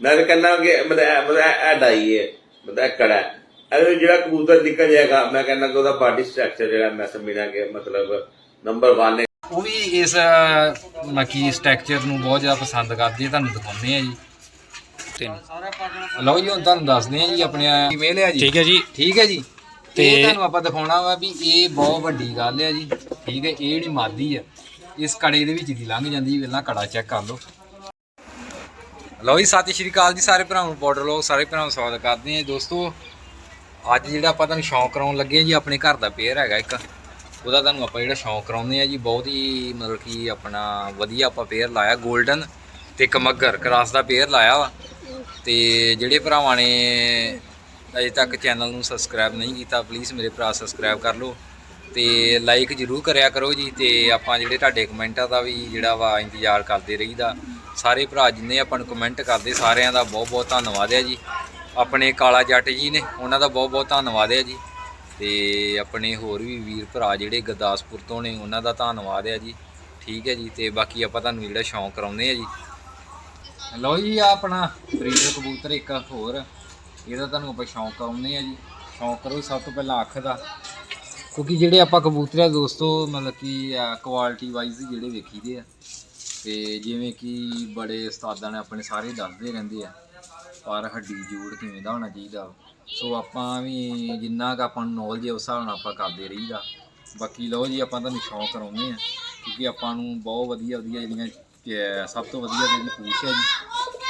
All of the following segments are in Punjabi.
ਮੈਂ ਕਹਿੰਦਾ ਕਿ ਮਤਲਬ ਇਹ- ਮਤਲਬ ਇਹ ਇਹ ਡਾਈ ਹੈ ਮਤਲਬ ਇਹ ਕੜਾ ਹੈ। ਇਹਦੇ ਵਿੱਚ ਜਿਹੜਾ ਕਬੂਤਰ ਨਿਕਲ ਜਾਏਗਾ ਮੈਂ ਕਹਿੰਦਾ ਕਿ ਉਹਦਾ ਬਾਡੀ ਸਟਰਕਚਰ ਜਿਹੜਾ ਮੈਂ ਸਮਝਦਾ ਕਿ ਮਤਲਬ ਨੰਬਰ 1 ਹੈ ਉਹ ਵੀ ਇਸ ਮੱਕੀ ਸਟਰਕਚਰ ਨੂੰ ਬਹੁਤ ਜ਼ਿਆਦਾ ਪਸੰਦ ਕਰਦੀ ਹੈ ਤੁਹਾਨੂੰ ਦਿਖਾਉਂਦੇ ਆ ਜੀ। ਤਿੰਨ ਲਓ ਜੀ ਹੁਣ ਤੁਹਾਨੂੰ ਦੱਸਦੇ ਆ ਜੀ ਆਪਣੇ ਈਮੇਲ ਹੈ ਜੀ? ਠੀਕ ਹੈ ਜੀ। ਠੀਕ ਹੈ ਜੀ। ਤੇ ਤੇ- ਤੁਹਾਨੂੰ ਆਪਾਂ ਦਿਖਾਉਣਾ ਵਾ ਵੀ ਇਹ ਬਹੁਤ ਵੱਡੀ ਗੱਲ ਹੈ ਜੀ। ਠੀਕ ਹੈ ਇਹ ਜਿਹੜੀ ਮਾਦੀ ਆ ਇਸ ਕੜੇ ਦੇ ਵਿੱਚ ਦੀ ਲੰਘ ਜਾਂਦੀ ਪਹਿਲਾਂ ਕੜਾ ਚੈੱਕ ਕਰ ਲਓ। ਲਓ ਜੀ, ਸਤਿ ਸ਼੍ਰੀ ਅਕਾਲ ਜੀ ਸਾਰੇ ਭਰਾਵਾਂ ਨੂੰ ਬਾਰਡਰ ਲੋਕ ਸਾਰੇ ਭਰਾਵਾਂ ਨੂੰ ਸਵਾਗਤ ਕਰਦੇ ਹਾਂ ਦੋਸਤੋ, ਅੱਜ ਜਿਹੜਾ ਆਪਾਂ ਤੁਹਾਨੂੰ ਸ਼ੌਂਕ ਕਰਾਉਣ ਲੱਗੇ ਹਾਂ ਜੀ, ਆਪਣੇ ਘਰ ਦਾ ਪੇਅਰ ਹੈਗਾ ਇੱਕ। ਉਹਦਾ ਤੁਹਾਨੂੰ ਆਪਾਂ ਜਿਹੜਾ ਸ਼ੌਂਕ ਕਰਾਉਂਦੇ ਆ ਜੀ, ਬਹੁਤ ਹੀ ਮਤਲਬ ਕਿ ਆਪਣਾ ਵਧੀਆ ਆਪਾਂ ਪੇਅਰ ਲਾਇਆ 골ਡਨ ਤੇ ਇੱਕ ਮੱਗਰ ਕਰਾਸ ਦਾ ਪੇਅਰ ਲਾਇਆ ਵਾ। ਤੇ ਜਿਹੜੇ ਭਰਾਵਾਂ ਨੇ ਅਜੇ ਤੱਕ ਚੈਨਲ ਨੂੰ ਸਬਸਕ੍ਰਾਈਬ ਨਹੀਂ ਕੀਤਾ ਪਲੀਜ਼ ਮੇਰੇ ਭਰਾ ਸਬਸਕ੍ਰਾਈਬ ਕਰ ਲਓ। ਤੇ ਲਾਈਕ ਜਰੂਰ ਕਰਿਆ ਕਰੋ ਜੀ, ਤੇ ਆਪਾਂ ਜਿਹੜੇ ਤੁਹਾਡੇ ਕਮੈਂਟਾਂ ਦਾ ਵੀ ਜਿਹੜਾ ਵਾ ਇੰਤਜ਼ਾਰ ਕਰਦੇ ਰਹੀਦਾ। ਸਾਰੇ ਭਰਾ ਜਿੰਨੇ ਆਪਾਂ ਨੂੰ ਕਮੈਂਟ ਕਰਦੇ, ਸਾਰਿਆਂ ਦਾ ਬਹੁਤ ਬਹੁਤ ਧੰਨਵਾਦ ਹੈ ਜੀ। ਆਪਣੇ ਕਾਲਾ ਜੱਟ ਜੀ ਨੇ, ਉਹਨਾਂ ਦਾ ਬਹੁਤ ਬਹੁਤ ਧੰਨਵਾਦ ਹੈ ਜੀ। ਤੇ ਆਪਣੇ ਹੋਰ ਵੀ ਵੀਰ ਭਰਾ ਜਿਹੜੇ ਗੁਰਦਾਸਪੁਰ ਤੋਂ ਨੇ, ਉਹਨਾਂ ਦਾ ਧੰਨਵਾਦ ਹੈ ਜੀ। ਠੀਕ ਹੈ ਜੀ, ਤੇ ਬਾਕੀ ਆਪਾਂ ਤੁਹਾਨੂੰ ਜਿਹੜਾ ਸ਼ੌਂਕ ਕਰਾਉਂਦੇ ਆ ਜੀ। ਲਓ ਜੀ ਆ ਆਪਣਾ ਬਰੀਡਰ ਕਬੂਤਰ ਇੱਕ ਹੋਰ, ਇਹਦਾ ਤੁਹਾਨੂੰ ਆਪਾਂ ਸ਼ੌਂਕ ਕਰਾਉਂਦੇ ਆ ਜੀ। ਸ਼ੌਂਕ ਕਰੋ ਸਭ ਤੋਂ ਪਹਿਲਾਂ ਅੱਖ ਦਾ। ਕਿਉਂਕਿ ਜਿਹੜੇ ਆਪਾਂ ਕਬੂਤਰ ਆ ਦੋਸਤੋ, ਮਤਲਬ ਕਿ ਕੁਆਲਿਟੀ ਵਾਈਜ਼ ਜਿਹੜੇ ਵੇਖੀਦੇ ਆ ਤੇ ਜਿਵੇਂ ਕਿ ਬੜੇ ਉਸਤਾਦਾਂ ਨੇ ਆਪਣੇ ਸਾਰੇ ਦੱਸਦੇ ਰਹਿੰਦੇ ਆ, ਪਰ ਹੱਡੀ ਜੋੜ ਕਿਵੇਂ ਦਾ ਹੋਣਾ ਚਾਹੀਦਾ ਸੋ ਆਪਾਂ ਵੀ ਜਿੰਨਾ ਕੁ ਆਪਾਂ ਨੂੰ ਨੌਲੇਜ ਹੈ ਉਸ ਹਿਸਾਬ ਨਾਲ ਆਪਾਂ ਕਰਦੇ ਰਹੀਦਾ। ਬਾਕੀ ਲਓ ਜੀ, ਆਪਾਂ ਤੁਹਾਨੂੰ ਸ਼ੌਂਕ ਕਰਾਉਂਦੇ ਆ, ਕਿਉਂਕਿ ਆਪਾਂ ਨੂੰ ਬਹੁਤ ਵਧੀਆ ਵਧੀਆ ਜਿਹੜੀਆਂ ਸਭ ਤੋਂ ਵਧੀਆ ਜਿਹੜੀ ਪੂਛ ਹੈ ਜੀ,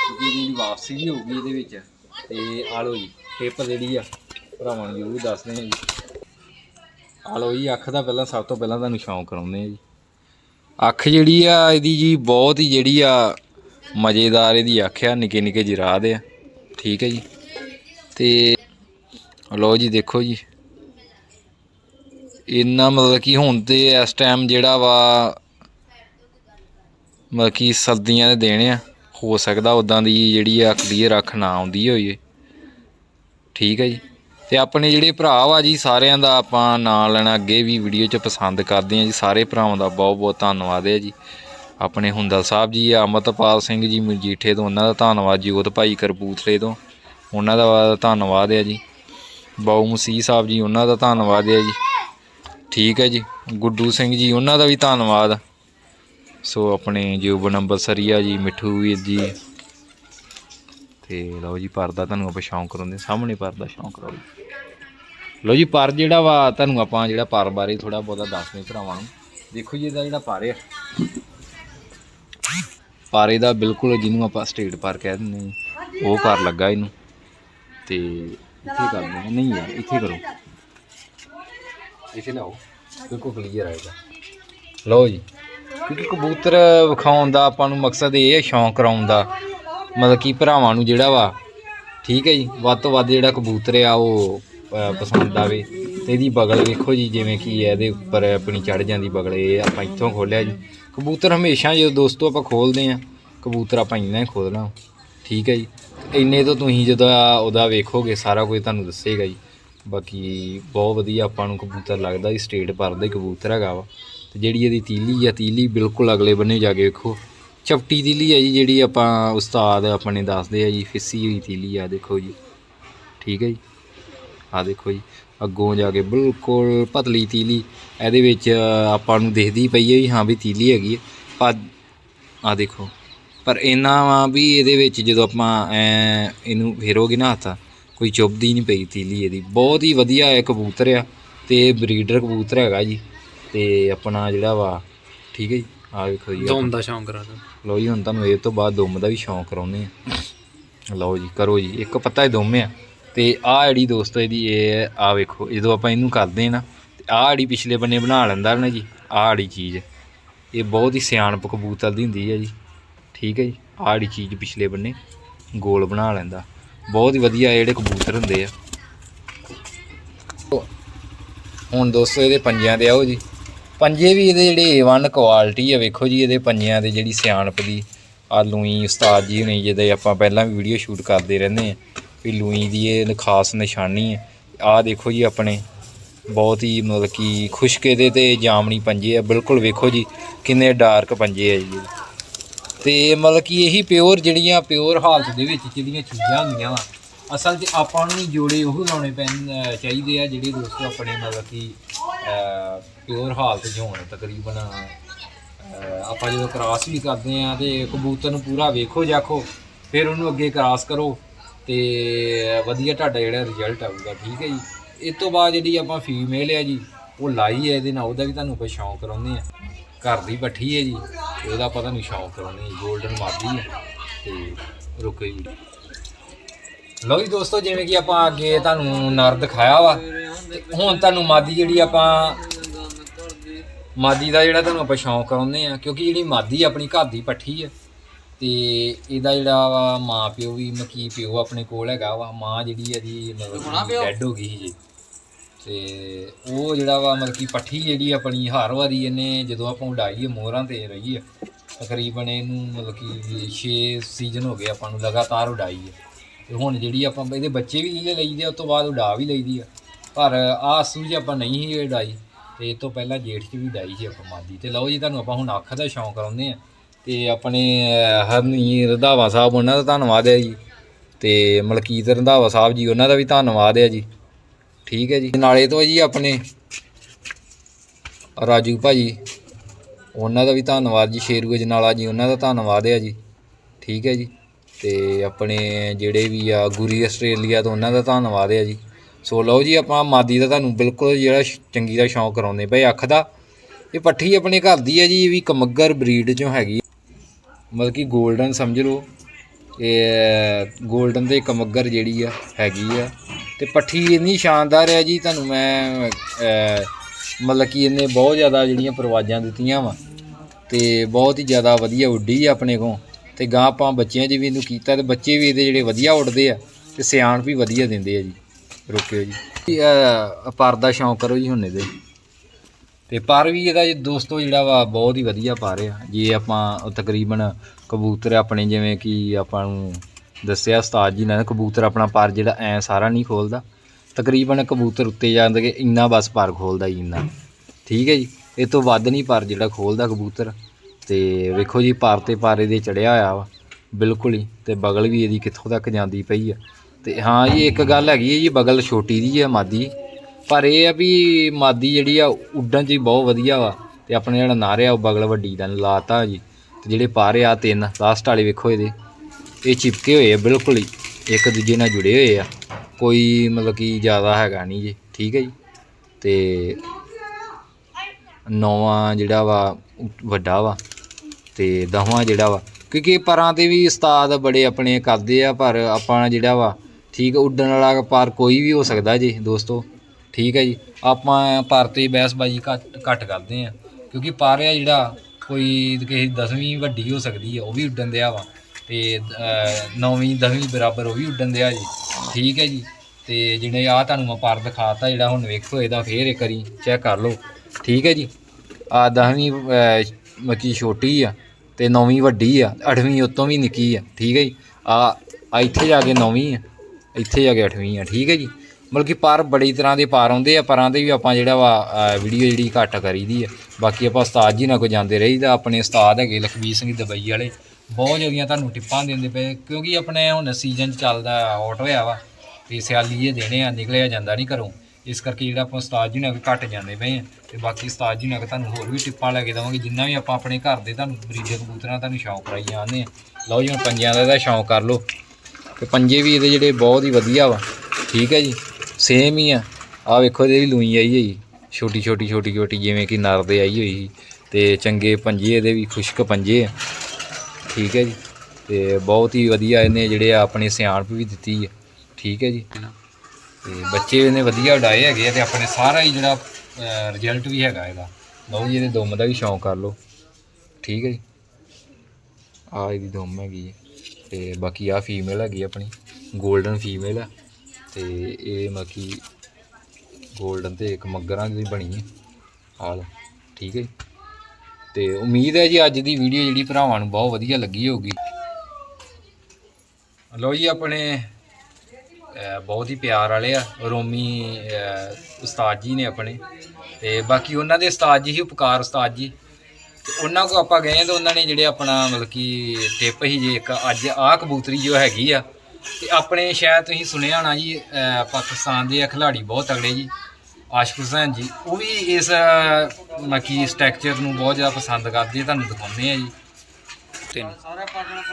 ਕਿਉਂਕਿ ਇਹਦੀ ਵਾਪਸੀ ਵੀ ਹੋਊਗੀ ਇਹਦੇ ਵਿੱਚ। ਤੇ ਆ ਲਓ ਜੀ ਪੇਪਰ ਜਿਹੜੀ ਆ, ਭਰਾਵਾਂ ਨੂੰ ਜ਼ਰੂਰ ਦੱਸਦੇ ਆ ਜੀ। ਆ ਲਓ ਜੀ, ਅੱਖ ਦਾ ਪਹਿਲਾਂ, ਸਭ ਤੋਂ ਪਹਿਲਾਂ ਤੁਹਾਨੂੰ ਸ਼ੌਂਕ ਕਰਾਉਂਦੇ ਆ ਜੀ। ਅੱਖ ਜਿਹੜੀ ਆ, ਇਹਦੀ ਜੀ ਬਹੁਤ ਹੀ ਜਿਹੜੀ ਆ ਮਜ਼ੇਦਾਰ ਇਹਦੀ ਅੱਖ ਆ, ਨਿੱਕੇ ਨਿੱਕੇ ਜਿਰਾਦ ਆ। ਠੀਕ ਹੈ ਜੀ। ਤੇ ਲਓ ਜੀ, ਦੇਖੋ ਜੀ। ਇੰਨਾ ਮਤਲਬ ਕਿ ਹੁਣ ਤੇ ਇਸ ਟਾਈਮ ਜਿਹੜਾ ਵਾ, ਮਤਲਬ ਕਿ ਸਰਦੀਆਂ ਦੇ ਦਿਨ ਆ, ਹੋ ਸਕਦਾ ਉਦਾਂ ਦੀ ਜਿਹੜੀ ਆ ਕਲੀਅਰ ਅੱਖ ਨਾ ਆਉਂਦੀ ਹੋਈਏ। ਠੀਕ ਹੈ ਜੀ। ਤੇ ਆਪਣੇ ਜਿਹੜੇ ਭਰਾ ਵਾ ਜੀ, ਸਾਰਿਆਂ ਦਾ ਆਪਾਂ ਨਾਂ ਲੈਣਾ, ਅੱਗੇ ਵੀ ਵੀਡੀਓ 'ਚ ਪਸੰਦ ਕਰਦੇ ਆ ਜੀ, ਸਾਰੇ ਭਰਾਵਾਂ ਦਾ ਬਹੁਤ ਬਹੁਤ ਧੰਨਵਾਦ ਹੈ ਜੀ। ਆਪਣੇ ਹੁੰਦਲ ਸਾਹਿਬ ਜੀ, ਅਮਰਤਪਾਲ ਸਿੰਘ ਜੀ, ਮਜੀਠੇ ਤੋਂ ਉਹਨਾਂ ਦਾ ਧੰਨਵਾਦ ਜੀ ਉਹਤ ਭਾਈ ਕਰਪੂਥਲੇ ਤੋਂ ਉਹਨਾਂ ਦਾ ਧੰਨਵਾਦ ਹੈ ਜੀ। ਬਾਉ ਮਸੀਹ ਸਾਹਿਬ ਜੀ, ਉਹਨਾਂ ਦਾ ਧੰਨਵਾਦ ਹੈ ਜੀ। ਠੀਕ ਹੈ ਜੀ। ਗੁੱਡੂ ਸਿੰਘ ਜੀ, ਉਹਨਾਂ ਦਾ ਵੀ ਧੰਨਵਾਦ। ਸੋ ਆਪਣੇ ਜੂਬ ਨੰਬਰ ਸਰੀਆ ਜੀ, ਮਿੱਠੂ ਵੀਰ ਜੀ ਤੇ ਲਓ ਜੀ ਪਰ ਦਾ ਤੁਹਾਨੂੰ ਆਪਾਂ ਸ਼ੌਂਕ ਕਰਾਉਂਦੇ ਸਾਹਮਣੇ ਪਰ ਦਾ ਸ਼ੌਂਕ ਕਰੋ ਲਓ ਜੀ, ਪਰ ਜਿਹੜਾ ਵਾ ਤੁਹਾਨੂੰ ਆਪਾਂ ਜਿਹੜਾ ਪਰ ਬਾਰੇ ਥੋੜਾ ਬਹੁਤਾ ਦੱਸਦੇ ਭਰਾਵਾਂ ਨੂੰ। ਦੇਖੋ ਜੀ, ਇਹਦਾ ਜਿਹੜਾ ਪਰ ਆ। ਪਾਰੇ ਦਾ ਬਿਲਕੁਲ ਜਿਹਨੂੰ ਆਪਾਂ ਸਟੇਟ ਪਰ ਕਹਿ ਦਿੰਦੇ ਹਾਂ ਉਹ ਪਰ ਲੱਗਾ ਇਹਨੂੰ। ਤੇ ਇੱਥੇ ਕਰਦੇ ਹਾਂ। ਨਹੀਂ ਯਾਰ, ਇੱਥੇ ਕਰੋ। ਇੱਥੇ ਲਾਓ। ਬਿਲਕੁਲ ਕਲੀਅਰ ਆਏਗਾ ਲਓ ਜੀ, ਕਿਉਂਕਿ ਕਬੂਤਰ ਵਿਖਾਉਣ ਦਾ ਆਪਾਂ ਨੂੰ ਮਕਸਦ ਇਹ ਹੈ, ਸ਼ੌਂਕ ਕਰਾਉਣ ਦਾ। ਮਤਲਬ ਕਿ ਭਰਾਵਾਂ ਨੂੰ ਜਿਹੜਾ ਵਾ, ਠੀਕ ਹੈ ਜੀ, ਵੱਧ ਤੋਂ ਵੱਧ ਜਿਹੜਾ ਕਬੂਤਰ ਆ ਉਹ ਪਸੰਦ ਆਵੇ। ਤੇ ਇਹਦੀ ਬਗਲ ਵੇਖੋ ਜੀ, ਜਿਵੇਂ ਕਿ ਇਹਦੇ ਉੱਪਰ ਆਪਣੀ ਚੜ ਜਾਂਦੀ ਬਗਲ, ਇਹ ਆਪਾਂ ਇੱਥੋਂ ਖੋਲਿਆ ਜੀ। ਕਬੂਤਰ ਹਮੇਸ਼ਾ ਜਦੋਂ ਦੋਸਤੋ ਆਪਾਂ ਖੋਲਦੇ ਆ ਕਬੂਤਰ ਆਪਾਂ ਇੰਨਾ ਹੀ ਖੋਲਣਾ, ਠੀਕ ਹੈ ਜੀ। ਇੰਨੇ ਤੋਂ ਤੁਸੀਂ ਜਦੋਂ ਉਹਦਾ ਵੇਖੋਗੇ, ਸਾਰਾ ਕੁਝ ਤੁਹਾਨੂੰ ਦੱਸੇਗਾ ਜੀ। ਬਾਕੀ ਬਹੁਤ ਵਧੀਆ ਆਪਾਂ ਨੂੰ ਕਬੂਤਰ ਲੱਗਦਾ ਜੀ, ਸਟੇਟ ਭਰ ਦਾ ਕਬੂਤਰ ਹੈਗਾ ਵਾ। ਤੇ ਜਿਹੜੀ ਇਹਦੀ ਤੀਲੀ ਆ, ਤੀਲੀ ਬਿਲਕੁਲ ਅਗਲੇ ਬੰਨੇ ਜਾ ਕੇ ਵੇਖੋ। ਚਪਟੀ ਤੀਲੀ ਆ ਜੀ, ਜਿਹੜੀ ਆਪਾਂ ਉਸਤਾਦ ਆਪਣੇ ਦੱਸਦੇ ਆ ਜੀ, ਫਿੱਸੀ ਹੋਈ ਤੀਲੀ ਆ, ਦੇਖੋ ਜੀ। ਠੀਕ ਹੈ ਜੀ? ਆ ਦੇਖੋ ਜੀ, ਅੱਗੋਂ ਜਾ ਕੇ ਬਿਲਕੁਲ ਪਤਲੀ ਤੀਲੀ। ਇਹਦੇ ਵਿੱਚ ਆਪਾਂ ਨੂੰ ਦਿਖਦੀ ਪਈ ਹੈ ਵੀ ਹਾਂ ਵੀ ਤੀਲੀ ਹੈਗੀ ਹੈ ਪਰ ਆ ਦੇਖੋ, ਪਰ ਇੰਨਾ ਵਾ ਵੀ ਇਹਦੇ ਵਿੱਚ ਜਦੋਂ ਆਪਾਂ ਐ ਇਹਨੂੰ ਫੇਰੋਗੇ ਨਾ ਹੱਥ ਕੋਈ ਚੁੱਭਦੀ ਨਹੀਂ ਪਈ ਤੀਲੀ ਇਹਦੀ। ਬਹੁਤ ਹੀ ਵਧੀਆ ਹੈ ਕਬੂਤਰ ਆ ਤੇ ਬਰੀਡਰ ਕਬੂਤਰ ਹੈਗਾ ਜੀ। ਤੇ ਆਪਣਾ ਜਿਹੜਾ ਵਾ, ਠੀਕ ਹੈ ਜੀ? ਆ ਵੇਖੋ ਜੀ ਦਮ ਦਾ ਸ਼ੌਂਕ ਕਰਾ ਲਓ ਜੀ, ਹੁਣ ਤੁਹਾਨੂੰ ਇਹ ਤੋਂ ਬਾਅਦ ਦੁੰਮ ਦਾ ਵੀ ਸ਼ੌਂਕ ਕਰਾਉਂਦੇ ਆ ਲਓ ਜੀ, ਕਰੋ ਜੀ, ਇੱਕ ਪੱਤਾ ਹੀ ਦੁੰਮ ਆ। ਤੇ ਆਹ ਜਿਹੜੀ ਦੋਸਤੋ ਇਹਦੀ ਇਹ ਆ ਵੇਖੋ ਜਦੋਂ ਆਪਾਂ ਇਹਨੂੰ ਕਰਦੇ ਆ ਨਾ, ਤੇ ਆਹ ਜਿਹੜੀ ਪਿਛਲੇ ਬੰਨੇ ਬਣਾ ਲੈਂਦਾ ਨਾ ਜੀ, ਆਹ ਜਿਹੜੀ ਚੀਜ਼, ਇਹ ਬਹੁਤ ਹੀ ਸਿਆਣਪ ਕਬੂਤਰ ਦੀ ਹੁੰਦੀ ਹੈ ਜੀ। ਠੀਕ ਹੈ ਜੀ, ਆਹ ਜਿਹੜੀ ਚੀਜ਼ ਪਿਛਲੇ ਬੰਨੇ ਗੋਲ ਬਣਾ ਲੈਂਦਾ। ਬਹੁਤ ਹੀ ਵਧੀਆ ਜਿਹੜੇ ਕਬੂਤਰ ਹੁੰਦੇ ਆ। ਹੁਣ ਦੋਸਤੋ ਇਹਦੇ ਪੰਜਿਆਂ ਤੇ ਆਓ ਜੀ। ਪੰਜੇ ਵੀ ਇਹਦੇ ਜਿਹੜੇ A1 ਕੁਆਲਿਟੀ ਆ, ਵੇਖੋ ਜੀ, ਇਹਦੇ ਪੰਜਿਆਂ ਦੇ ਜਿਹੜੀ ਸਿਆਣਪ ਦੀ ਆ ਲੂਈ ਉਸਤਾਦ ਜੀ ਹੁਣੀ, ਜਿਹਦੇ ਆਪਾਂ ਪਹਿਲਾਂ ਵੀ ਵੀਡੀਓ ਸ਼ੂਟ ਕਰਦੇ ਰਹਿੰਦੇ ਆ ਵੀ ਲੂਈ ਦੀ ਇਹ ਖਾਸ ਨਿਸ਼ਾਨੀ ਹੈ ਆ ਦੇਖੋ ਜੀ ਆਪਣੇ, ਬਹੁਤ ਹੀ ਮਤਲਬ ਕਿ ਖੁਸ਼ਕ ਇਹਦੇ ਤੇ ਜਾਮਣੀ ਪੰਜੇ ਆ ਬਿਲਕੁਲ ਵੇਖੋ ਜੀ, ਕਿੰਨੇ ਡਾਰਕ ਪੰਜੇ ਆ ਜੀ ਇਹਦੇ। ਤੇ ਮਤਲਬ ਕਿ ਇਹੀ ਪਿਓਰ ਜਿਹੜੀਆਂ ਪਿਓਰ ਹਾਲਤ ਦੇ ਵਿੱਚ ਜਿਹੜੀਆਂ ਚੀਜ਼ਾਂ ਹੁੰਦੀਆਂ ਵਾ, ਅਸਲ 'ਚ ਆਪਾਂ ਨੂੰ ਵੀ ਜੋੜੇ ਉਹ ਲਾਉਣੇ ਪੈਣ ਚਾਹੀਦੇ ਆ ਜਿਹੜੇ ਦੋਸਤੋ ਆਪਣੇ ਮਤਲਬ ਕਿ ਪਿਓਰ ਹਾਲਤ 'ਚ ਹੋਣ ਤਕਰੀਬਨ ਆਪਾਂ ਜਦੋਂ ਕ੍ਰਾਸ ਵੀ ਕਰਦੇ ਆ ਤੇ ਕਬੂਤਰ ਨੂੰ ਪੂਰਾ ਵੇਖੋ, ਜਾਖੋ, ਫਿਰ ਉਹਨੂੰ ਅੱਗੇ ਕ੍ਰਾਸ ਕਰੋ ਤੇ ਵਧੀਆ ਤੁਹਾਡਾ ਜਿਹੜਾ ਰਿਜ਼ਲਟ ਆਊਗਾ, ਠੀਕ ਹੈ ਜੀ। ਇਸ ਤੋਂ ਬਾਅਦ ਜਿਹੜੀ ਆਪਾਂ ਫੀਮੇਲ ਹੈ ਜੀ, ਉਹ ਲਾਈ ਹੈ ਇਹਦੇ ਨਾਲ, ਉਹਦਾ ਵੀ ਤੁਹਾਨੂੰ ਕੋਈ ਸ਼ੌਂਕ ਕਰਾਉਂਦੇ ਆ ਘਰ ਦੀ ਬੱਠੀ ਹੈ ਜੀ, ਉਹਦਾ ਆਪਾਂ ਤੁਹਾਨੂੰ ਸ਼ੌਂਕ ਕਰਾਉਂਦੇ ਆ 골ਡਨ ਮਾਦੀ ਹੈ। ਤੇ ਰੁਕੋ ਜੀ। ਲਓ ਜੀ ਦੋਸਤੋ ਜਿਵੇਂ ਕਿ ਆਪਾਂ ਅੱਗੇ ਤੁਹਾਨੂੰ ਨਰ ਦਿਖਾਇਆ ਵਾ ਤੇ ਹੁਣ ਤੁਹਾਨੂੰ ਮਾਦੀ ਜਿਹੜੀ ਆਪਾਂ ਮਾਦੀ ਦਾ ਜਿਹੜਾ ਤੁਹਾਨੂੰ ਆਪਾਂ ਸ਼ੌਂਕ ਕਰਾਉਂਦੇ ਆ ਕਿਉਂਕਿ ਜਿਹੜੀ ਮਾਦੀ ਆਪਣੀ ਘਰ ਦੀ ਪੱਠੀ ਆ ਤੇ ਇਹਦਾ ਜਿਹੜਾ ਵਾ ਮਾਂ ਪਿਓ ਵੀ ਮਕੀ ਪਿਓ ਆਪਣੇ ਕੋਲ ਹੈਗਾ ਵਾ ਮਾਂ ਜਿਹੜੀ ਹੈ ਜੀ ਮਤਲਬ ਡੈਡ ਹੋ ਗਈ ਜੀ। ਤੇ ਉਹ ਜਿਹੜਾ ਵਾ ਮਤਲਬ ਕਿ ਪੱਠੀ ਜਿਹੜੀ ਆਪਣੀ ਹਰ ਵਾਰੀ ਇਹਨੇ ਜਦੋਂ ਆਪਾਂ ਉਡਾਈ ਹੈ ਮੋਹਰਾਂ ਤੇ ਰਹੀ ਹੈ ਤਕਰੀਬਨ ਇਹਨੂੰ ਮਤਲਬ ਕਿ 6 ਸੀਜ਼ਨ ਹੋ ਗਏ ਆਪਾਂ ਨੂੰ ਲਗਾਤਾਰ ਉਡਾਈ ਹੈ ਤੇ ਹੁਣ ਜਿਹੜੀ ਆਪਾਂ ਇਹਦੇ ਬੱਚੇ ਵੀ ਜਿਹੜੇ ਲਈਦੇ ਆ ਉਸ ਤੋਂ ਬਾਅਦ ਉਡਾ ਵੀ ਲਈਦੀ ਆ। ਪਰ ਆਹ ਸੂਝ ਆਪਾਂ ਨਹੀਂ ਸੀ ਉਡਾਈ ਤੇ ਇਹ ਤੋਂ ਪਹਿਲਾਂ ਜੇਠ 'ਚ ਵੀ ਉਡਾਈ ਸੀ ਆਪਾਂ ਮਾਦੀ ਤੇ ਲਓ ਜੀ, ਤੁਹਾਨੂੰ ਆਪਾਂ ਹੁਣ ਅੱਖ ਦਾ ਸ਼ੌਂਕ ਆਉਂਦੇ ਆ। ਤੇ ਆਪਣੇ ਹਰਨੀ ਹਰਨੀਰ ਰੰਧਾਵਾ ਸਾਹਿਬ, ਉਹਨਾਂ ਦਾ ਧੰਨਵਾਦ ਹੈ ਜੀ। ਤੇ ਮਲਕੀਤ ਰੰਧਾਵਾ ਸਾਹਿਬ ਜੀ, ਉਹਨਾਂ ਦਾ ਵੀ ਧੰਨਵਾਦ ਹੈ ਜੀ। ਠੀਕ ਹੈ ਜੀ। ਨਾਲੇ ਤੋਂ ਜੀ ਆਪਣੇ ਰਾਜੂ ਭਾਜੀ, ਉਹਨਾਂ ਦਾ ਵੀ ਧੰਨਵਾਦ ਜੀ। ਸ਼ੇਰੂ ਜਨਾਲਾ ਜੀ, ਉਹਨਾਂ ਦਾ ਧੰਨਵਾਦ ਹੈ ਜੀ। ਠੀਕ ਹੈ ਜੀ। ਤੇ ਆਪਣੇ ਜਿਹੜੇ ਵੀ ਆ ਗੁਰੀ ਆਸਟ੍ਰੇਲੀਆ ਤੋਂ ਉਹਨਾਂ ਦਾ ਧੰਨਵਾਦ ਹੈ ਜੀ। ਸੋ ਲਓ ਜੀ, ਆਪਾਂ ਮਾਦੀ ਦਾ ਤੁਹਾਨੂੰ ਬਿਲਕੁਲ ਜਿਹੜਾ ਚੰਗੀ ਦਾ ਸ਼ੌਂਕ ਕਰਾਉਂਦੇ ਭਾਈ ਅੱਖ ਦਾ। ਇਹ ਪੱਠੀ ਆਪਣੇ ਘਰ ਦੀ ਹੈ ਜੀ, ਇਹ ਵੀ ਕਮੱਗਰ ਬਰੀਡ ਚੋਂ ਹੈਗੀ। ਮਤਲਬ ਕਿ 골ਡਨ ਸਮਝ ਲਓ, ਇਹ 골ਡਨ ਦੇ ਕਮੱਗਰ ਜਿਹੜੀ ਆ, ਹੈਗੀ ਆ। ਤੇ ਪੱਠੀ ਇੰਨੀ ਸ਼ਾਨਦਾਰ ਹੈ ਜੀ, ਤੁਹਾਨੂੰ ਮੈਂ ਮਤਲਬ ਕਿ ਇਹਨੇ ਬਹੁਤ ਜ਼ਿਆਦਾ ਜਿਹੜੀਆਂ ਪ੍ਰਵਾਜ਼ਾਂ ਦਿੱਤੀਆਂ ਵਾ। ਤੇ ਬਹੁਤ ਹੀ ਜ਼ਿਆਦਾ ਵਧੀਆ ਉੱਡੀ ਆਪਣੇ ਕੋਲ। ਤੇ ਗਾਂ ਆਪਾਂ ਬੱਚਿਆਂ 'ਚ ਵੀ ਇਹਨੂੰ ਕੀਤਾ ਤੇ ਬੱਚੇ ਵੀ ਇਹਦੇ ਜਿਹੜੇ ਵਧੀਆ ਉੱਡਦੇ ਆ ਤੇ ਸਿਆਣ ਵੀ ਵਧੀਆ ਦਿੰਦੇ ਆ ਜੀ। ਰੋਕਿਓ ਜੀ। ਪਰ ਦਾ ਸ਼ੌਂਕ ਕਰੋ ਜੀ ਹੁਣ ਇਹਦੇ। ਤੇ ਪਰ ਵੀ ਇਹਦਾ ਜੀ ਦੋਸਤੋ ਜਿਹੜਾ ਵਾ ਬਹੁਤ ਹੀ ਵਧੀਆ ਪਰ ਆ। ਜੇ ਆਪਾਂ ਤਕਰੀਬਨ ਕਬੂਤਰ ਆਪਣੇ ਜਿਵੇਂ ਕਿ ਆਪਾਂ ਨੂੰ ਦੱਸਿਆ ਉਸਤਾਦ ਜੀ ਨੇ, ਕਬੂਤਰ ਆਪਣਾ ਪਰ ਜਿਹੜਾ ਐ ਸਾਰਾ ਨਹੀਂ ਖੋਲਦਾ। ਤਕਰੀਬਨ ਕਬੂਤਰ ਉੱਤੇ ਜਾਂਦਾ ਕਿ ਇੰਨਾ ਬਸ ਪਰ ਖੋਲਦਾ ਜੀ ਇੰਨਾ। ਠੀਕ ਹੈ ਜੀ। ਇਹ ਤੋਂ ਵੱਧ ਨਹੀਂ ਪਰ ਜਿਹੜਾ ਖੋਲਦਾ ਕਬੂਤਰ। ਤੇ ਵੇਖੋ ਜੀ ਪਾਰ ਤੇ ਪਰ ਇਹਦੇ ਚੜਿਆ ਹੋਇਆ ਵਾ, ਬਿਲਕੁਲ ਹੀ, ਤੇ ਬਗਲ ਵੀ ਇਹਦੀ ਕਿੱਥੋਂ ਤੱਕ ਜਾਂਦੀ ਪਈ ਆ। ਤੇ ਹਾਂ ਇਹ ਇੱਕ ਗੱਲ ਹੈਗੀ ਹੈ ਜੀ, ਬਗਲ ਛੋਟੀ ਦੀ ਹੈ, ਮਾਦੀ। ਪਰ ਇਹ ਆ ਵੀ ਮਾਦੀ ਜਿਹੜੀ ਆ, ਉੱਡਣ 'ਚ ਹੀ ਬਹੁਤ ਵਧੀਆ ਵਾ, ਤੇ ਆਪਣੇ ਜਿਹੜਾ ਨਾਰਿਆ ਉਹ ਬਗਲ ਵੱਡੀ ਦਾ ਲਾਤਾ ਜੀ। ਤੇ ਜਿਹੜੇ ਪਾਰੇ ਆ ਤਿੰਨ ਲਾਸਟ ਵਾਲੇ ਵੇਖੋ ਇਹਦੇ, ਇਹ ਚਿਪਕੇ ਹੋਏ ਆ, ਬਿਲਕੁਲ ਹੀ, ਇੱਕ ਦੂਜੇ ਨਾਲ ਜੁੜੇ ਹੋਏ ਆ। ਕੋਈ ਮਤਲਬ ਕਿ ਜ਼ਿਆਦਾ ਹੈਗਾ ਨਹੀਂ ਜੀ, ਠੀਕ ਹੈ ਜੀ। ਤੇ ਨੌਵਾਂ ਜਿਹੜਾ ਵਾ, ਵੱਡਾ ਵਾ ਤੇ ਦਸਵਾਂ ਜਿਹੜਾ ਵਾ। ਕਿਉਂਕਿ ਪਰਾਂ ਤੇ ਵੀ ਉਸਤਾਦ ਬੜੇ ਆਪਣੇ ਕਰਦੇ ਆ ਪਰ ਆਪਾਂ ਜਿਹੜਾ ਵਾ ਠੀਕ ਉੱਡਣ ਵਾਲਾ ਪਰ ਕੋਈ ਵੀ ਹੋ ਸਕਦਾ ਜੀ ਦੋਸਤੋ। ਠੀਕ ਹੈ ਜੀ। ਆਪਾਂ ਪਰ ਤੇ ਬਹਿਸਬਾਜੀ ਘੱਟ ਘੱਟ ਕਰਦੇ ਆ। ਕਿਉਂਕਿ ਪਰ ਆ ਜਿਹੜਾ ਕੋਈ ਕਿਸੇ ਦਸਵੀਂ ਵੱਡੀ ਹੋ ਸਕਦੀ ਆ ਉਹ ਵੀ ਉੱਡਣ ਦਿਆ ਵਾ। ਤੇ ਅਹ, ਨੌਵੀਂ ਦਸਵੀਂ ਬਰਾਬਰ ਉਹ ਵੀ ਉੱਡਣ ਦਿਆ ਜੀ। ਠੀਕ ਹੈ ਜੀ। ਤੇ ਜਿਹੜੇ ਆ ਤੁਹਾਨੂੰ ਮੈਂ ਪਰ ਦਿਖਾਤਾ ਜਿਹੜਾ ਹੁਣ ਵੇਖੋ ਇਹਦਾ ਫੇਰ ਇੱਕ ਵਾਰੀ ਚੈੱਕ ਕਰ ਲਓ। ਠੀਕ ਹੈ ਜੀ। ਆ ਦਸਵੀਂ ਮੱਕੀ ਛੋਟੀ ਆ। ਤੇ ਨੌਵੀਂ ਵੱਡੀ ਆ, ਅੱਠਵੀਂ ਉਤੋਂ ਵੀ ਨਿੱਕੀ ਆ, ਠੀਕ ਹੈ ਜੀ? ਆ ਇੱਥੇ ਜਾ ਕੇ ਨੌਵੀਂ ਆ, ਇੱਥੇ ਜਾ ਕੇ ਅੱਠਵੀਂ ਆ, ਠੀਕ ਹੈ ਜੀ? ਮਤਲਬ ਕਿ ਪਰ ਬੜੀ ਤਰ੍ਹਾਂ ਦੇ ਪਾਰ ਆਉਂਦੇ ਆ, ਪਰਾਂ ਦੇ ਵੀ ਆਪਾਂ ਜਿਹੜਾ ਵਾ ਵੀਡੀਓ ਜਿਹੜੀ ਘੱਟ ਕਰੀਦੀ ਆ। ਬਾਕੀ ਆਪਾਂ ਉਸਤਾਦ ਜੀ ਨਾਲ ਕੋ ਜਾਂਦੇ ਰਹੀਦਾ, ਆਪਣੇ ਉਸਤਾਦ ਹੈਗੇ ਲਖਬੀਰ ਸਿੰਘ ਦੁਬਈ ਵਾਲੇ, ਬਹੁਤ ਜਿਹੜੀਆਂ ਤੁਹਾਨੂੰ ਟਿੱਪਾਂ ਦਿੰਦੇ ਪਏ, ਕਿਉਂਕਿ ਆਪਣੇ ਹੁਣ ਸੀਜ਼ਨ ਚੱਲਦਾ ਆਊਟ ਹੋਇਆ ਵਾ, ਤੇ ਸਿਆਲੀ ਇਹ ਦੇਣੇ ਆ, ਨਿਕਲਿਆ ਜਾਂਦਾ ਨਹੀਂ ਘਰੋਂ। ਇਸ ਕਰਕੇ ਜਿਹੜਾ ਆਪਾਂ ਉਸਤਾਦ ਜੀ ਨਾਲ ਘੱਟ ਜਾਂਦੇ ਪਏ ਆ ਤੇ ਬਾਕੀ ਉਸਤਾਦ ਜੀ ਨਾਲ ਤੁਹਾਨੂੰ ਹੋਰ ਵੀ ਟਿੱਪਾਂ ਲੈ ਕੇ ਦੇਵਾਂਗੇ, ਜਿੰਨਾ ਵੀ ਆਪਾਂ ਆਪਣੇ ਘਰ ਦੇ ਤੁਹਾਨੂੰ ਬਰੀਜ਼ੇ ਕਬੂਤਰਾਂ ਤੁਹਾਨੂੰ ਸ਼ੌਂਕ ਕਰਾਈ ਜਾਂਦੇ ਆ। ਲਓ ਜੀ ਹੁਣ ਪੰਜਿਆਂ ਦਾ ਇਹਦਾ ਸ਼ੌਂਕ ਕਰ ਲਓ। ਤੇ ਪੰਜੇ ਵੀ ਇਹਦੇ ਜਿਹੜੇ ਬਹੁਤ ਹੀ ਵਧੀਆ ਵਾ, ਠੀਕ ਹੈ ਜੀ? ਸੇਮ ਹੀ ਆ। ਆ ਵੇਖੋ ਇਹਦੇ ਵੀ ਲੂਈ ਆਈ ਹੈ ਜੀ ਛੋਟੀ ਛੋਟੀ ਛੋਟੀ ਛੋਟੀ ਜਿਵੇਂ ਕਿ ਨਰ ਦੇ ਆਈ ਹੋਈ ਸੀ। ਤੇ ਚੰਗੇ ਪੰਜੇ ਇਹਦੇ ਵੀ, ਖੁਸ਼ਕ ਪੰਜੇ ਆ। ਠੀਕ ਹੈ ਜੀ? ਤੇ ਬਹੁਤ ਹੀ ਵਧੀਆ ਇਹਨੇ ਜਿਹੜੇ ਆ ਆਪਣੀ ਸਿਆਣਪ ਵੀ ਦਿੱਤੀ ਹੈ ਠੀਕ ਹੈ ਜੀ? ਤੇ ਬੱਚੇ ਇਹਨੇ ਵਧੀਆ ਉਡਾਏ ਹੈਗੇ ਆ ਤੇ ਆਪਣੇ ਸਾਰਾ ਹੀ ਜਿਹੜਾ ਰਿਜ਼ਲਟ ਵੀ ਹੈਗਾ ਇਹਦਾ। ਲਓ ਜੀ, ਇਹਦੇ ਦੁੰਮ ਦਾ ਵੀ ਸ਼ੌਂਕ ਕਰ ਲਓ। ਠੀਕ ਹੈ ਜੀ। ਆ ਇਹਦੀ ਦੁੰਮ ਹੈਗੀ ਹੈ। ਤੇ ਬਾਕੀ ਆ ਫੀਮੇਲ ਹੈਗੀ ਆਪਣੀ 골ਡਨ ਫੀਮੇਲ ਆ। ਤੇ ਇਹ ਮੱਕੀ 골ਡਨ ਤੇ ਇੱਕ ਮੱਗਰਾਂ ਦੀ ਬਣੀ ਹੈ। ਹਾਲ ਠੀਕ ਹੈ ਜੀ। ਤੇ ਉਮੀਦ ਹੈ ਜੀ ਅੱਜ ਦੀ ਵੀਡੀਓ ਜਿਹੜੀ ਭਰਾਵਾਂ ਨੂੰ ਬਹੁਤ ਵਧੀਆ ਲੱਗੀ ਹੋਊਗੀ। ਲਓ ਜੀ, ਆਪਣੇ ਬਹੁਤ ਹੀ ਪਿਆਰ ਵਾਲੇ ਆ। ਰੋਮੀ ਉਸਤਾਦ ਜੀ ਨੇ ਆਪਣੇ। ਤੇ ਬਾਕੀ ਉਹਨਾਂ ਦੇ ਉਸਤਾਦ ਜੀ ਹੀ ਉਪਕਾਰ ਉਸਤਾਦ ਜੀ। ਤੇ ਉਹਨਾਂ ਕੋ ਆਪਾਂ ਗਏ ਤੇ ਉਹਨਾਂ ਨੇ ਜਿਹੜੇ ਆਪਣਾ ਮਤਲਬ ਕਿ ਟਿਪ ਹੀ ਜੇ, ਇੱਕ ਅੱਜ ਆਹ ਕਬੂਤਰੀ ਜੋ ਹੈਗੀ ਆ। ਤੇ ਆਪਣੇ ਸ਼ਾਇਦ ਤੁਸੀਂ ਸੁਣਿਆ ਹੋਣਾ ਜੀ ਪਾਕਿਸਤਾਨ ਦੇ ਆ ਖਿਲਾੜੀ ਬਹੁਤ ਤਗੜੇ ਜੀ, ਆਸ਼ਕ ਹੁਸੈਨ ਜੀ। ਉਹ ਵੀ ਇਸ, ਮਤਲਬ ਕਿ ਸਟਰਕਚਰ ਨੂੰ ਬਹੁਤ ਜ਼ਿਆਦਾ ਪਸੰਦ ਕਰਦੇ ਤੁਹਾਨੂੰ ਦਿਖਾਉਂਦੇ ਆ ਜੀ। ਤਿੰਨ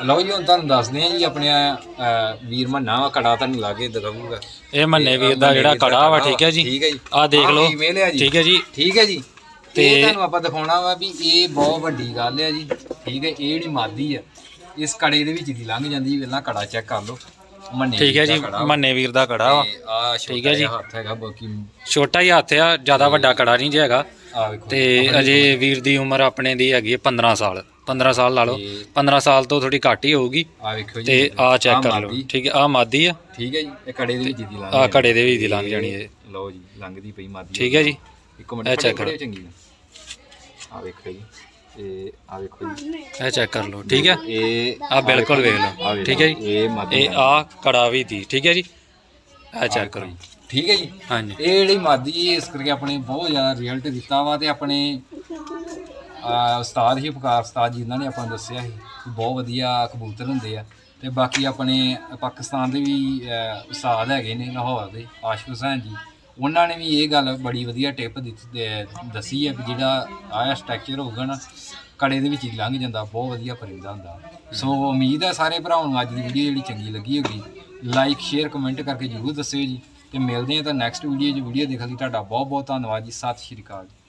ਲਓ ਜੀ ਹੁਣ ਤੁਹਾਨੂੰ ਦੱਸਦੇ ਆ ਜੀ ਆਪਣੇ ਅਹ, ਵੀਰ ਮੰਨਾ ਵਾ ਕੜਾ ਤੁਹਾਨੂੰ ਲਾ ਕੇ ਦਿਖਾਊਗਾ। ਇਹ ਮੰਨੇ ਵੀਰ ਦਾ ਜਿਹੜਾ ਕੜਾ ਵਾ ਠੀਕ ਹੈ ਜੀ? ਠੀਕ ਹੈ ਜੀ। ਆਹ ਦੇਖ ਲਓ। ਹੈ ਜੀ? ਠੀਕ ਹੈ ਜੀ? ਠੀਕ ਹੈ ਜੀ। ਤੇ ਤੁਹਾਨੂੰ ਆਪਾਂ ਦਿਖਾਉਣਾ ਵਾ ਵੀ ਇਹ ਬਹੁਤ ਵੱਡੀ ਗੱਲ ਹੈ ਜੀ। ਠੀਕ ਹੈ ਇਹ ਜਿਹੜੀ ਮਾਦੀ ਆ ਇਸ ਕੜੇ ਦੇ ਵਿੱਚ ਦੀ ਲੰਘ ਜਾਂਦੀ ਪਹਿਲਾਂ ਕੜਾ ਚੈੱਕ ਕਰ ਲਓ। ਮੰਨੇ ਠੀਕ ਹੈ ਦਾ ਜੀ ਕੜਾ ਵਾ। ਮੰਨੇ ਵੀਰ ਦਾ ਕੜਾ ਵਾ। ਆਹ ਠੀਕ ਹੈ ਜੀ। ਹੱਥ ਹੈਗਾ ਬਾਕੀ ਛੋਟਾ ਹੀ ਹੱਥ ਆ ਜ਼ਿਆਦਾ ਵੱਡਾ ਕੜਾ ਨਹੀਂ ਜੇ ਹੈਗਾ। ਆ ਵੇਖੋ ਤੇ ਅਜੇ ਵੀਰ ਦੀ ਉਮਰ ਆਪਣੇ ਦੀ ਹੈਗੀ ਹੈ 15 ਸਾਲ। 15 ਸਾਲ ਲਾ ਲਓ। ਤੇ- 15 ਸਾਲ ਤੋਂ ਥੋੜੀ ਘੱਟ ਹੀ ਹੋਊਗੀ। ਆ ਵੇਖੋ ਜੀ। ਤੇ ਆ ਚੈੱਕ ਕਰ ਲਓ। ਮਾਦੀ, ਠੀਕ ਹੈ ਆ ਮਾਦੀ ਆ। ਠੀਕ ਹੈ ਜੀ ਇਹ ਕੜੇ ਦੇ ਵਿੱਚ ਦੀ ਲੰਘ ਜਾਂਦੀ ਕੜੇ ਦੇ ਵਿੱਚ ਦੀ ਲੰਘ ਜਾਣੀ ਹੈ। ਲਓ ਜੀ ਲੰਘਦੀ ਪਈ ਮਾਦੀ। ਠੀਕ ਹੈ ਜੀ। ਇੱਕ ਮਿੰਟ ਇਹ check ਕਰੋ। ਚੰਗੀ ਆ। ਵੇਖੋ ਜੀ। ਇਹ ਆ ਵੇਖੋ ਜੀ। ਇਹ ਚੈੱਕ ਕਰ ਲਓ। ਠੀਕ ਹੈ। ਇਹ ਆ ਬਿਲਕੁਲ ਵੇਖ ਆਹ ਲਓ। ਵੇਖੋ, ਠੀਕ ਹੈ ਜੀ। ਇਹ ਮਾਦੀ ਇਹ ਆ ਕੜਾ ਵੀ ਦੀ। ਠੀਕ ਹੈ ਜੀ। ਇਹ ਚੈੱਕ ਕਰੋ। ਠੀਕ ਹੈ ਜੀ। ਹਾਂਜੀ। ਇਹ ਜਿਹੜੀ ਮਾਦੀ ਹੈ, ਇਸ ਕਰਕੇ ਆਪਣੇ ਬਹੁਤ ਜ਼ਿਆਦਾ ਰਿਜ਼ਲਟ ਦਿੱਤਾ ਵਾ ਤੇ ਆਪਣੇ ਆ ਉਸਤਾਦ ਹੀ ਉਪਕਾਰ ਉਸਤਾਦ ਜੀ, ਇਹਨਾਂ ਨੇ ਆਪਾਂ ਨੂੰ ਦੱਸਿਆ ਸੀ ਬਹੁਤ ਵਧੀਆ ਕਬੂਤਰ ਹੁੰਦੇ ਆ। ਤੇ ਬਾਕੀ ਆਪਣੇ ਪਾਕਿਸਤਾਨ ਦੇ ਵੀ ਉਸਤਾਦ ਹੈਗੇ ਨੇ ਲਾਹੌਰ ਦੇ, ਆਸ਼ਿਕ ਹੁਸੈਨ ਜੀ। ਉਹਨਾਂ ਨੇ ਵੀ ਇਹ ਗੱਲ ਬੜੀ ਵਧੀਆ ਟਿਪ ਦੱਸੀ ਹੈ ਵੀ ਜਿਹੜਾ ਆਇਆ ਸਟਰਕਚਰ ਹੋਊਗਾ ਨਾ, ਕੜੇ ਦੇ ਵਿੱਚ ਹੀ ਲੰਘ ਜਾਂਦਾ, ਬਹੁਤ ਵਧੀਆ ਪਰਿੰਦਾ ਹੁੰਦਾ। ਸੋ ਉਮੀਦ ਹੈ ਸਾਰੇ ਭਰਾਵਾਂ ਨੂੰ ਅੱਜ ਦੀ ਵੀਡੀਓ ਜਿਹੜੀ ਚੰਗੀ ਲੱਗੀ ਹੋਗੀ ਲਾਈਕ ਸ਼ੇਅਰ ਕਮੈਂਟ ਕਰਕੇ ਜਰੂਰ ਦੱਸਿਓ ਜੀ। ਤੇ ਮਿਲਦੇ ਹਾਂ ਤਾਂ ਨੈਕਸਟ ਵੀਡੀਓ 'ਚ ਵੀਡੀਓ ਦੇਖਣ ਲਈ ਤੁਹਾਡਾ ਬਹੁਤ ਬਹੁਤ ਧੰਨਵਾਦ ਜੀ। ਸਤਿ ਸ਼੍ਰੀ ਅਕਾਲ ਜੀ।